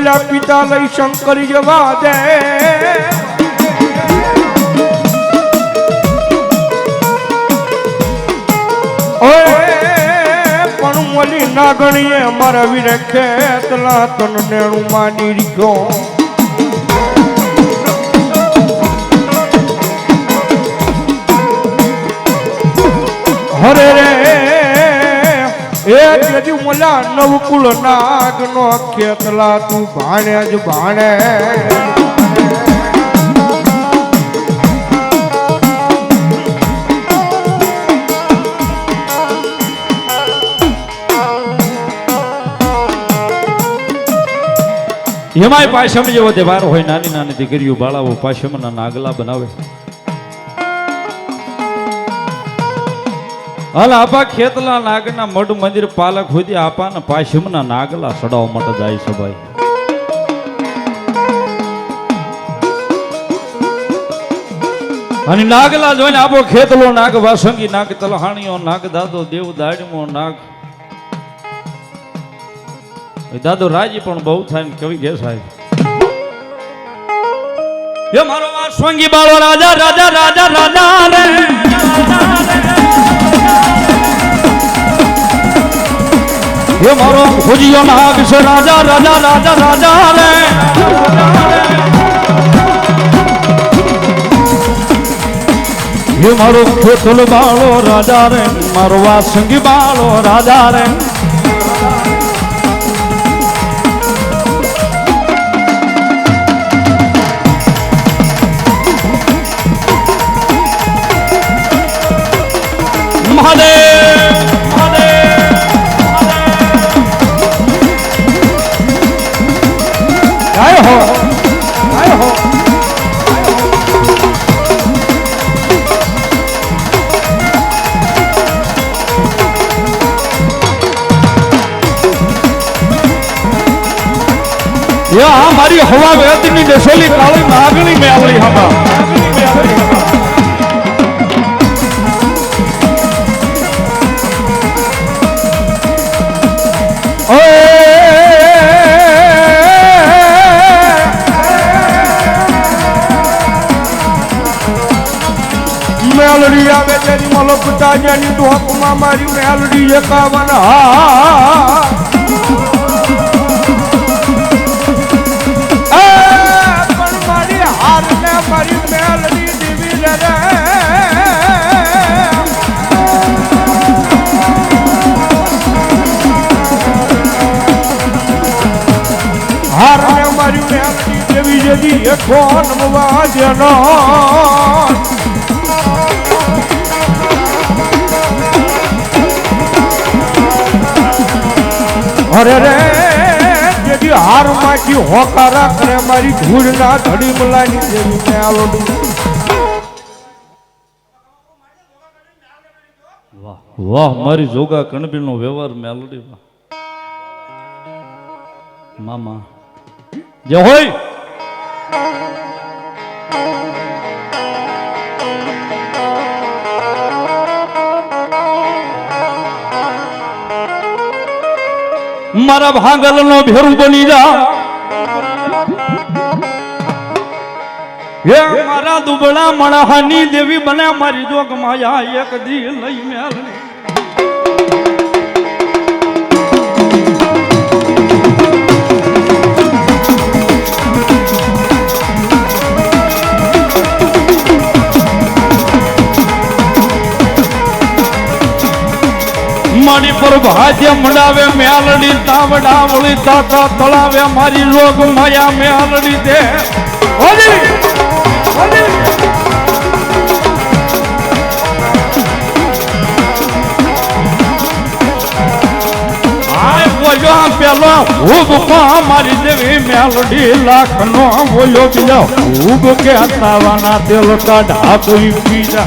ઓલા પિતા લઈ શંકર જવા દે. પણ મળી ના ગણીએ મારા વીરે ખેતલા તન નેણું માની રીખો એ તેથી મોલા નાગ નો ખેતલા તું ભાણે જ ભાણે. એમાંય પાછમ જેવો તહેવાર હોય, નાની નાની દીકરીઓ, બાળાઓ પાછમના નાગલા બનાવે. હાલ આપા ખેતલા નાગના મઢ મંદિર પાલક સુધી આપાના પાશમના નાગલા સડાવવા માટે જાય છે ભાઈ. અને નાગલા જોઈને આપો ખેતલો નાગ, વાસંગી નાગ, તલહાણીઓ નાગ, દાદો દેવ, દાડમો નાગ. દાદો રાજી પણ બહુ થાય ને કવિ કે સાહેબ. એ મારો વાસંગી બાળો રાજા રાજા રાજા રાજા રે. એ મારો ખુજીયો નાગ છે રાજા રાજા રાજા રાજા રે એ મારો ખેતલ બાળો રાજા રે મારો વાસંગી બાળો રાજા રે મહાદેવ. જય હો. જય હો. આ મારી હવા વેદની દસેલી કાળી નાગણી મેવળી હમા મેલડી આવે તેની મલો પિતાજીની ડોકમાં મારી મેલડી એકાવન. હા પણ મારી હારને મારી મેલડી દીવી રે. હારને મારી મેલડી દેવી જતી એ કોણ વાજનો અરે રે. જેથી હાર માખી હોકારા કરે મારી ધૂળ ના ધડી મલાની જેવી મેં આલોડું વાહ મારી જોગા કણબીલ નો વ્યવહાર મેલડી વાહ. મામા. જે હોય. મારા ભાગલ નો ભેરું બની જા. હે મારા દુબળા મણહાની દેવી બને મારી જોગ માયા એક દી લઈ મેલની. મારી પર ભાજ્ય મંડાવે મેલડી તાવડા વળી તાતા તળાવે, મારી રોગ માયા મેલડી દે. મારી દેવી મેલડી લાખ નો બોલ્યો બીજો ઉભ કે હતાવાના તેલ કાઢા તો બીજા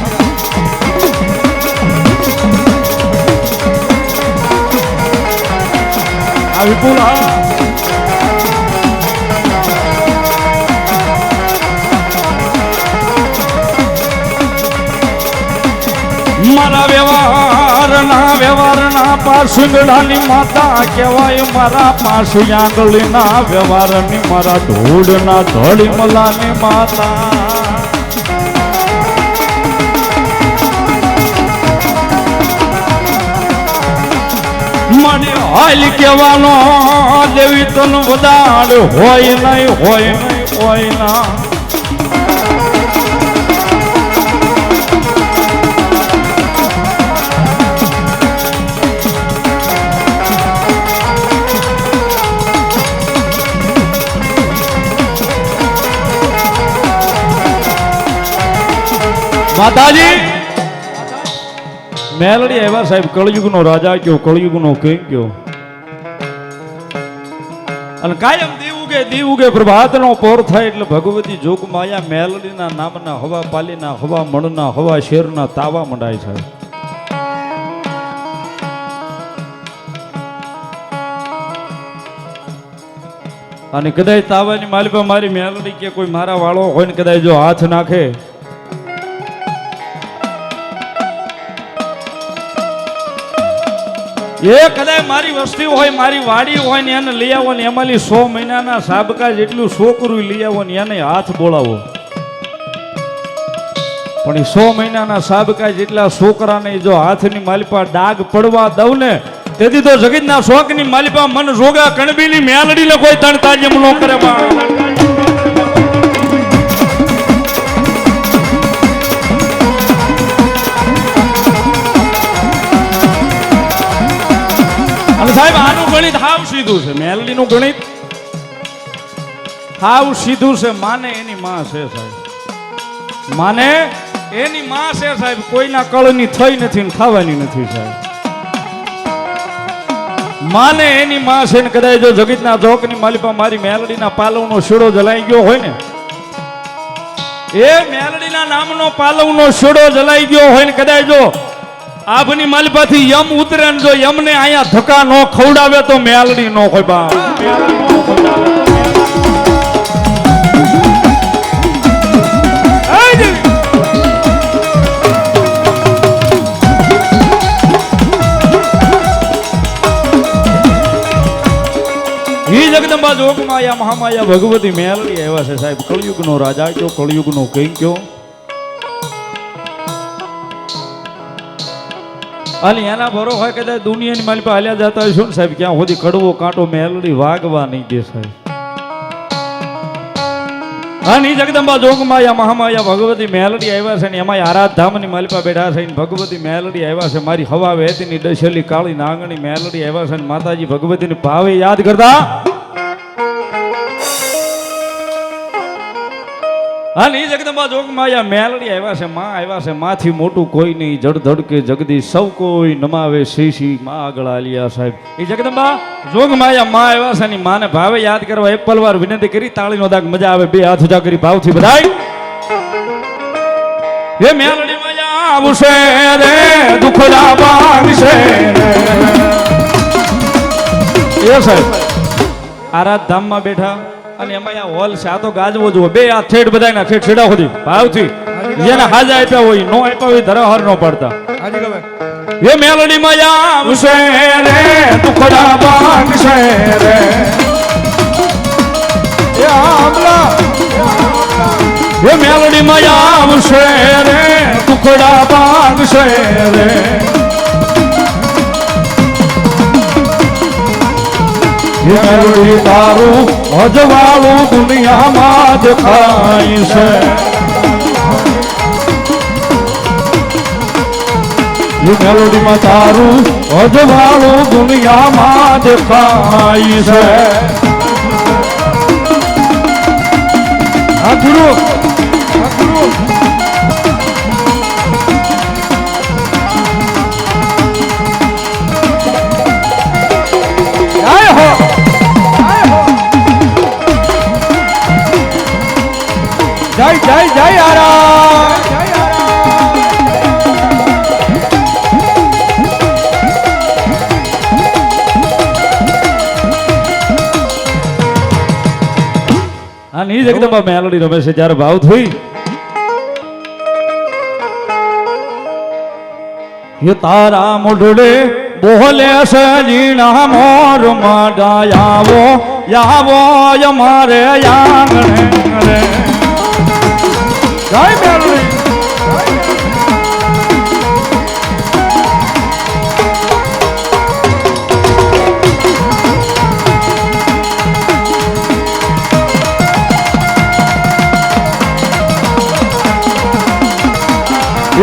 આવી બોલા મારા વ્યવહાર ના વ્યવહાર ના પાસુંગડાની માતા કહેવાય મારા પાસુ આંગળી ના વ્યવહારની મારા ઢોળ ના ધડી મલાની માતા. મને હાલ કહેવાનો દેવી તન વધાડ હોય નહીં હોય નહીં હોય ના. માતાજી મેલડી આવ્યા સાહેબ કળયુગનો રાજા કયો કળયુગનો કિંગ કયો અને કાયમ દીવ દીવુગે દીવ ઉગે પ્રભાતનો પોર થાય એટલે ભગવતી જોગ માયા મેલડીના નામના હવા પાલીના હવા મણના હવા શેરના તાવા મંડાય છે અને કદાચ તાવાની માલિપા મારી મેલડી કે કોઈ મારા વાળો હોય ને કદાચ જો હાથ નાખે એ કદાચ મારી વસ્તી હોય, મારી વાડી હોય ને એને લઈ આવો ને એમાંની સો મહિનાના સાબકા જેટલું છોકરું લઈ આવો ને એને હાથ બોલાવો. પણ એ સો મહિનાના સાબકા જેટલા છોકરાને જો હાથની માલિપા ડાગ પડવા દઉં ને, તેથી તો જગતના શોખની માલિપા મન રોગા કણબીની મેલડીને કોઈ તણ તાજમ ન કરે બા સાહેબ, આનું ગણિત હાવ સીધું છે. મેલડીનું ગણિત હાવ સીધું છે. માને એની માં છે સાહેબ. માને એની માં છે સાહેબ. કોઈના કળની થઈ નથી ને ખાવાની નથી સાહેબ. માને એની માં છે ને કદાચ જો જગતના ચોકની માલિપા મારી મેલડીના પાલવનો શીડો જલાઈ ગયો હોય ને, એ મેલડીના નામનો પાલવનો શીડો જલાઈ ગયો હોય ને કદાચ જો આભની માલિપાથી યમ ઉતરે ને જો યમને અહીંયા ધક્કા નો ખવડાવે તો મેલડી નો હોય બા. જગદંબા જોગમાયા મહામાયા ભગવતી મેલડી આવ્યા છે સાહેબ. કળયુગનો રાજા કયો કળિયુગનો કઈ કયો અને એના ભરો હોય કદાચ દુનિયાની માલિક હાલ્યા જતા હોય. શું સાહેબ, ક્યાં સુધી કડવો કાંટો મેલડી વાગવા નહીં દે સાહેબ. અને જગદંબા જોગમાયા, મહામાયા, ભગવતી મેલડી આવ્યા છે ને એમાં આરાધામની માલિપા બેઠા છે ને ભગવતી મેલડી આવ્યા છે. મારી હવા વહેતીની દશેલી કાળી નાંગણી મેલડી આવ્યા છે ને માતાજી ભગવતીને ભાવે યાદ કરતા અને ઈ જગદંબા જોગમાયા મેલડી આવ્યા છે, માં આવ્યા છે, માથી મોટું કોઈ નહીં જડધડ કે જગદીશ સૌ કોઈ નમાવે શીશી માં આગળ આલિયા સાહેબ. એ જગદંબા જોગમાયા માં આવ્યા છે ની માને ભાવે યાદ કરવા એક પલવાર વિનંતી કરી, તાળીનો દાગ મજા આવે, બે હાથ ઉજા કરી ભાવથી બધાય. હે મેલડી માયા, આવશે રે દુખડા ભાગશે એ સાહેબ આરાધ ધામમાં બેઠા અને એમાં આ હોલ છે. આ તો ગાજવો જુઓ. બે આ ઠેઠ બધાના ઠેઠ છેડા સુધી. ભાવથી. જેને હાજા આપ્યા હોય નો આપ્યા હોય ધરાહર નો પડતા. એ મેલડી માં આવશે રે દુખડા ભાગશે રે. એ આમલા. એ મેલડી માં આવશે રે દુખડા ભાગશે રે. મેલડી તારું અજવાળું દુનિયામાં જ ખાય છે મેલોડીમાં તારું અજવાળું દુનિયામાં જ ખાઈ છે આ ગુરુ આની જગદંબા મેલડી રમે છે, જ્યારે ભાવ થઈ. એ તારા મોઢડે બોલે છે જીણા મોર માડા આવો આવો અમારે આંગણે રે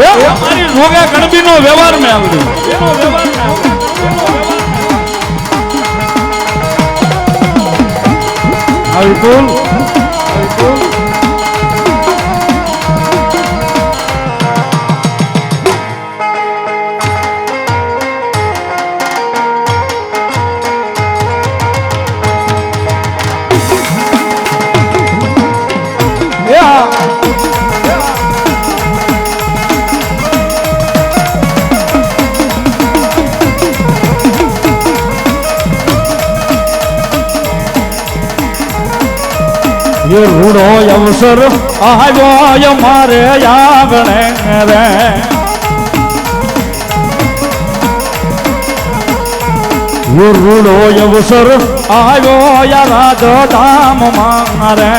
અમારી રોગા મેલડી એનો વ્યવહાર મેલડી એનો આવી એ રૂડો અવસર આવ્યો મારે આંગણે રે. રૂડો અવસર આવ્યો રાજ ધામ મારે.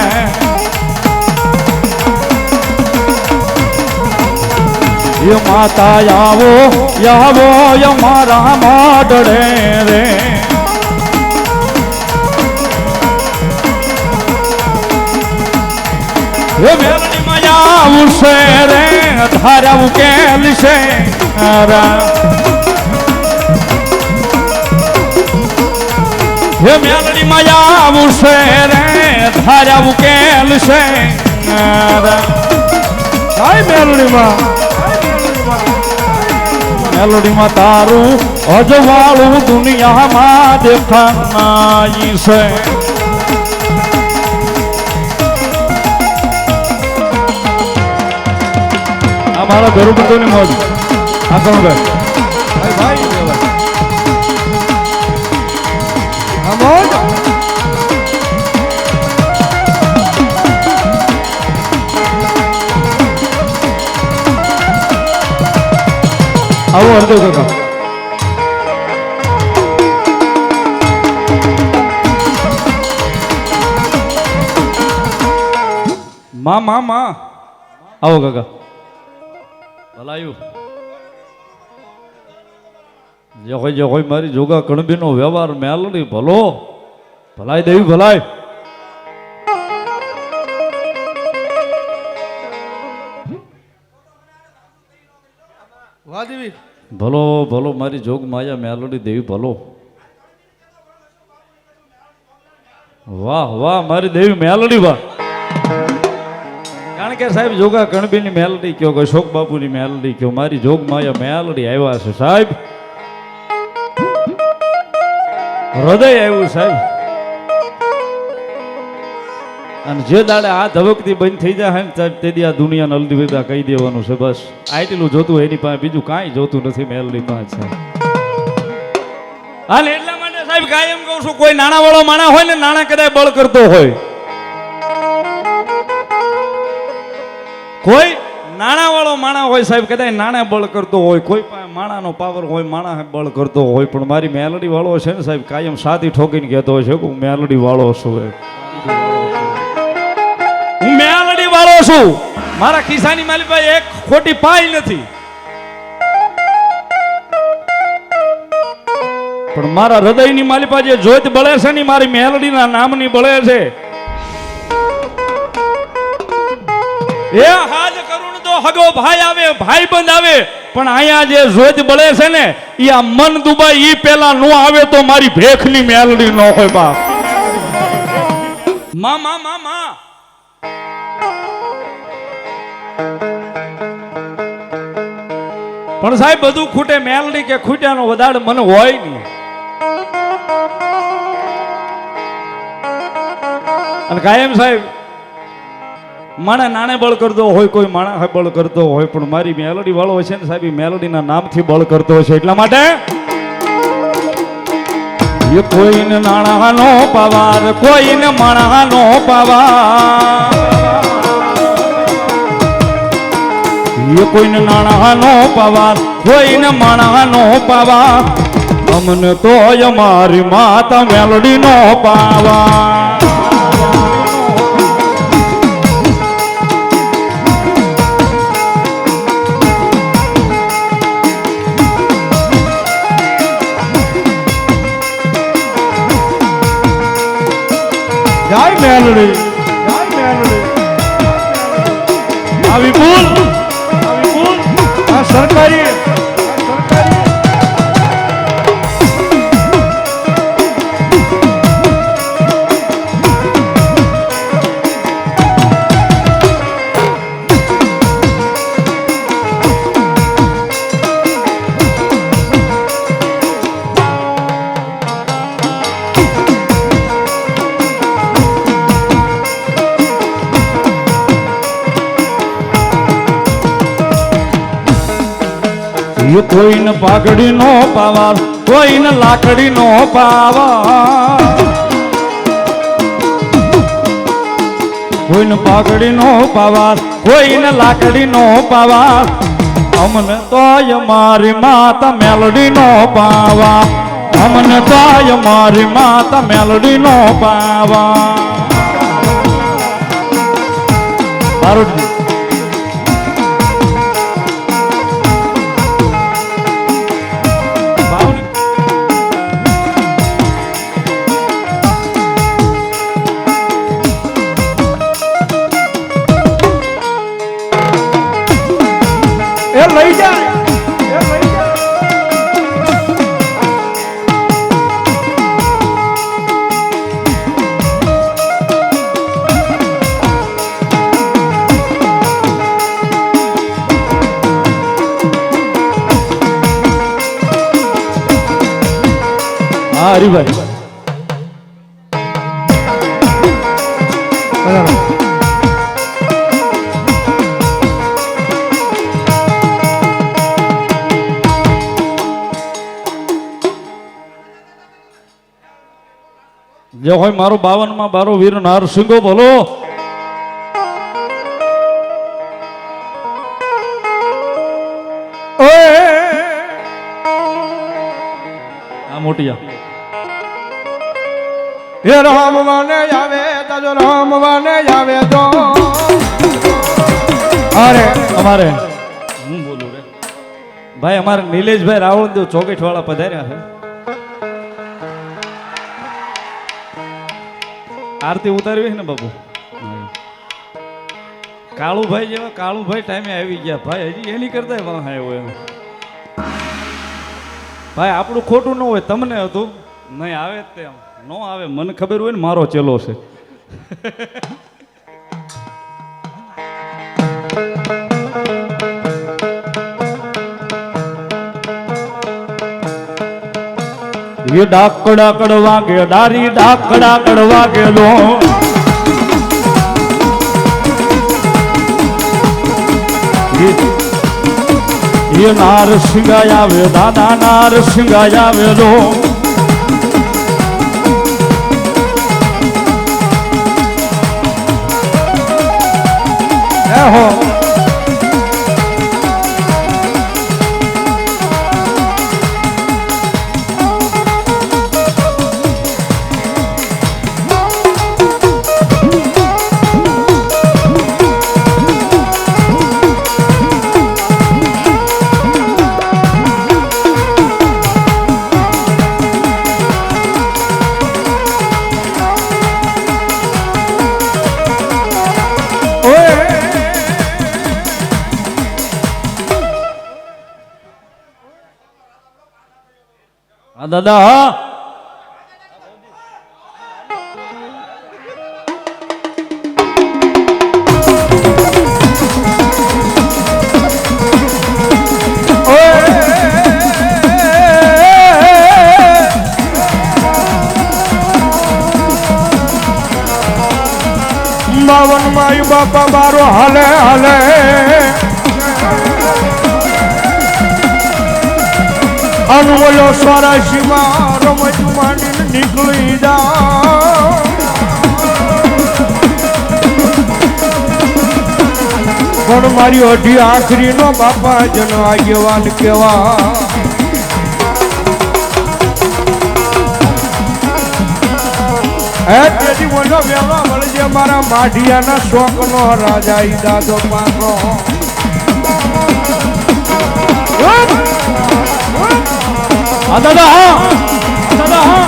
એ માતા આવો આવો મારા માડડે રે. એ મેલડી માયા આવશે રે ધારા ઉકેલ છે. એ મેલડી માયા આવશે રે ધારા ઉકેલ છે રા. જય મેલડીમાં મેલોડીમાં તારું અજવાળું દુનિયામાં દેખાનાઈ છે આ મારા ઘર ઉપરની મોજ આ કોણ ભાઈ ભાઈ ભાઈ કહેવાય. મોજ આવો હરદેવ કાકા માં માં માં. આવો કાકા ભલાયું. જે હોય જે હોય મારી જોગા કણબીનો વ્યવહાર મેલડી ભલો. ભલાઈ દેવી ભલાઈ. વાહ દેવી. ભલો ભલો મારી જોગ માયા મેલોડી દેવી ભલો. વાહ વાહ મારી દેવી મેલોડી વાહ. કારણ કે સાહેબ જોગા કણબીની મેલડી કયો કે અશોક બાપુની મેલડી કયો? મારી જોગ માયા મેલડી આવ્યા છે સાહેબ. હૃદય આવ્યું સાહેબ. અને જે દાડે આ ધબકતી બંધ થઈ જાય ને, સાહેબ, તે દી આ દુનિયાને અલદી વિદા કહી દેવાનું છે બસ. આટલું જોતું એની પાસે બીજું કાંઈ જોતું નથી મેલની પાસે હાલ એટલા માટે સાહેબ કાયમ કહું છું, કોઈ નાણા વાળો માણા હોય ને, નાણા કદાચ બળ કરતો હોય. કોઈ નાણા વાળો માણા હોય સાહેબ કદાચ નાણા બળ કરતો હોય, કોઈ માણાનો પાવર હોય, માણા બળ કરતો હોય, પણ મારી મેલડી વાળો છે ને સાહેબ, કાયમ સાથી ઠોકીને કહેતો હોય છે હું મેલડી વાળો છું એ હું મેલડી વાળો છું. મારા ખિસ્સાની માલી પાસે એક ખોટી પાઈ નથી. પણ મારા હૃદયની માલિપા જે જોત બળે છે ને મારી મેલડીના નામની બળે છે. એ હાજ કરુણ તો હગો ભાઈ આવે ભાઈ બંધ આવે, પણ અહીંયા જે જોજ બળે છે ને એ આ મન દુબાઈ ઈ પેલા નો આવે તો મારી ભેખની મેલડી ન હોય બાપ. મા મા મા મા. પણ સાહેબ, બધું ખૂટે મેલડી કે ખૂટ્યાનો વધારે મને હોય નહીં. અને કાયમ સાહેબ માણે નાણે બળ કરતો હોય, કોઈ માણા બળ કરતો હોય, પણ મારી મેલોડી વાળો છે ને સાહેબ મેલોડીના નામથી બળ કરતો છે એટલા માટે એ કોઈને નાણાનો પવાર, કોઈને માણાનો પવાર. એ કોઈને નાણાનો પવાર, કોઈને માણાનો પવાર. અમને તો અમારી માતા મેલોડીનો પાવા જય મેલડી જય કોઈને પાઘડી નો પાવા કોઈને લાકડી નો પાવા કોઈને પાઘડી નો પાવા કોઈને લાકડી નો પાવાર. અમને તોય મારી માતા મેલડી નો પાવા અમને તોય મારી માતા મેલડી નો પાવા હરિભાઈ જે હોય મારો બાવનમાં બારો વીર નારસિંગો બોલો. આ મોટિયા હે રામ વને આવે તજો રામ વને આવે તો. અરે અમારે. હું બોલું રે? ભાઈ અમારે નિલેશભાઈ રાવળદેવ ચોકઠ વાળા પધાર્યા છે. આરતી ઉતારવી ને બાબુ કાળુભાઈ જેવા કાળુભાઈ ટાઈમે આવી ગયા. ભાઈ હજી એની કરતા વાહ આવ્યો એમ. ભાઈ આપણું ખોટું ન હોય તમને હતું. નહીં આવે જ તે ન આવે, મને ખબર હોય ને, મારો ચેલો છે. એ ડાકડા કડવા વાગે ડારી ડાકડા કડવા ગેલો એ નાર સિંગાયા વે, દાદા નાર સિંગાયા આવે લો દાદા બાવન માય બાપા મારો હાલે હાલે. અનમોલો સ્વરાશીમાં રમત માંડીને નીકળી જા. પણ મારી અઢી આખરી નો બાપા જન આગેવાન કેવા હે તેથી બોલો વેવા વળજે મારા માઢિયાના શોખનો રાજા ઈ દાદો પાકો. હા દાદા હા. દાદા હા.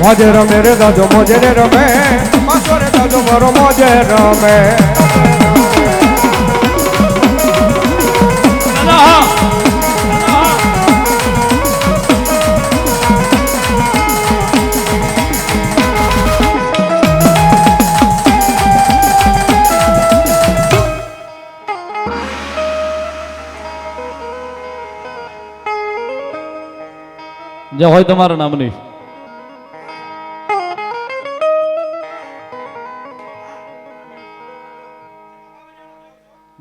મોજે રમે રે દાદો મોજે રે રમે. મારો મોજે રમે. જે હોય તમારા નામની.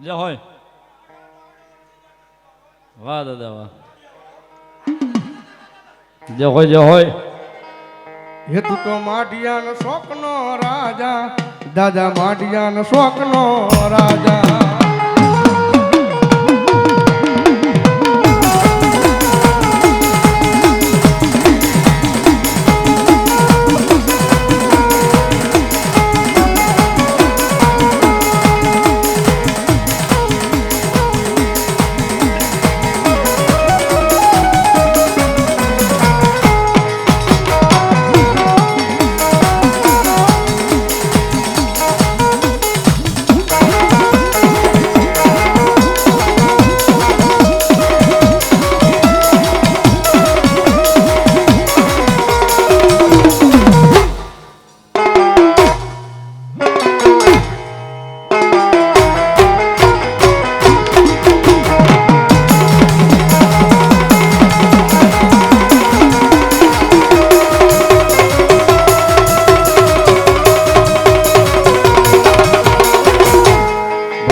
જે હોય. વાહ, દાદા, વાહ. જે હોય જે હોય. હે તું તો માઢિયાનો શોખનો રાજા, દાદા માઢિયાનો શોખનો રાજા.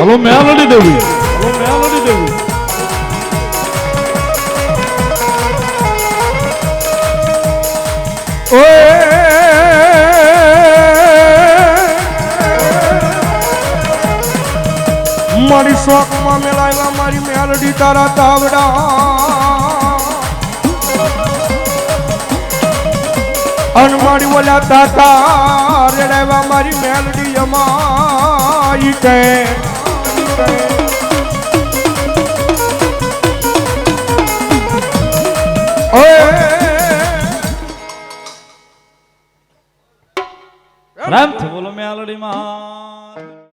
ભલો મેલડી દેવી ભલો મેલડી દેવી મારી શોખમાં મેળાયેલા મારી મેલડી તારા તાવડા અન મારી ઓલા તાતા રેડાવા મારી મેલડી અમાઈ કે ઓય રામથી બોલો મેં માં